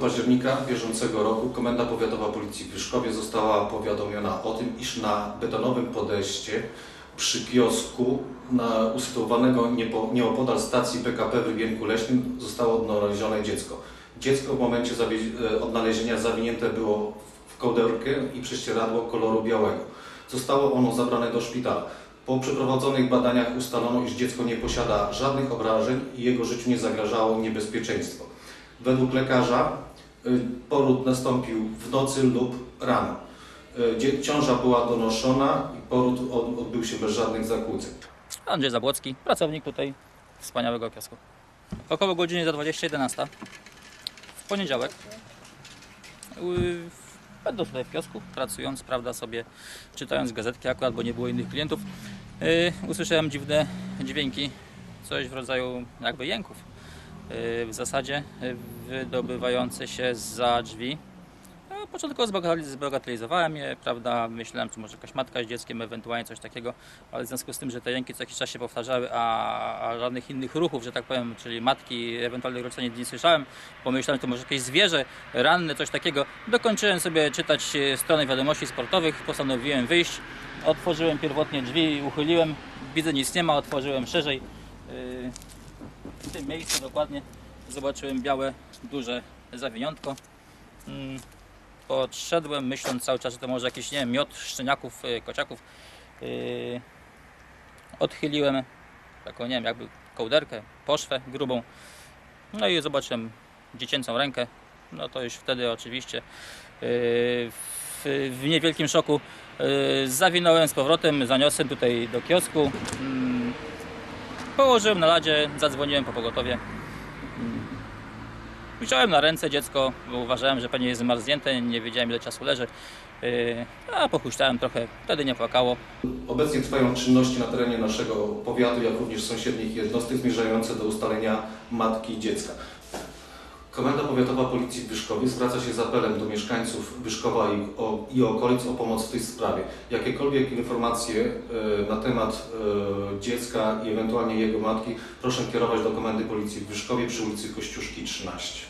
października bieżącego roku Komenda Powiatowa Policji w Wyszkowie została powiadomiona o tym, iż na betonowym podejście przy kiosku na usytuowanego nieopodal stacji PKP w Rybierku Leśnym zostało odnalezione dziecko. Dziecko w momencie e, odnalezienia zawinięte było w kołderkę i prześcieradło koloru białego. Zostało ono zabrane do szpitala. Po przeprowadzonych badaniach ustalono, iż dziecko nie posiada żadnych obrażeń i jego życiu nie zagrażało niebezpieczeństwo. Według lekarza y, poród nastąpił w nocy lub rano. Y, Ciąża była donoszona i poród od- odbył się bez żadnych zakłóceń. Andrzej Zabłocki, pracownik tutaj wspaniałego kiosku. Około godziny za 20.11 w poniedziałek yy, będąc tutaj w kiosku, pracując, prawda, sobie czytając gazetki akurat, bo nie było innych klientów, usłyszałem dziwne dźwięki, coś w rodzaju jakby jęków. W zasadzie wydobywające się za drzwi. Początkowo zbagateli- zbagatelizowałem je, prawda, myślałem, czy może jakaś matka z dzieckiem, ewentualnie coś takiego, ale w związku z tym, że te jęki co jakiś czas się powtarzały, a, a żadnych innych ruchów, że tak powiem, czyli matki, ewentualnie rodzica nie, nie słyszałem, pomyślałem, to może jakieś zwierzę ranne, coś takiego. Dokończyłem sobie czytać e, stronę wiadomości sportowych, postanowiłem wyjść, otworzyłem pierwotnie drzwi, uchyliłem, widzę nic nie ma, otworzyłem szerzej. Yy, W tym miejscu dokładnie zobaczyłem białe, duże zawiniątko. Mm, Podszedłem myśląc cały czas, że to może jakiś, nie wiem, miot szczeniaków, y, kociaków. Yy, odchyliłem taką, nie wiem, jakby kołderkę, poszwę grubą. No i zobaczyłem dziecięcą rękę. No to już wtedy oczywiście yy, w, niewielkim szoku zawinąłem z powrotem, zaniosłem tutaj do kiosku. Mm, Położyłem na ladzie, zadzwoniłem po pogotowie. Wziąłem na ręce dziecko, bo uważałem, że pewnie jest zmarznięte, nie wiedziałem ile czasu leży. Yy, a pochuśtałem trochę, wtedy nie płakało. Obecnie trwają czynności na terenie naszego powiatu, jak również sąsiednich jednostek zmierzające do ustalenia matki i dziecka. Komenda Powiatowa Policji w Wyszkowie zwraca się z apelem do mieszkańców Wyszkowa i, o, i okolic o pomoc w tej sprawie. Jakiekolwiek informacje e, na temat e, dziecka i ewentualnie jego matki proszę kierować do Komendy Policji w Wyszkowie przy ulicy Kościuszki 13.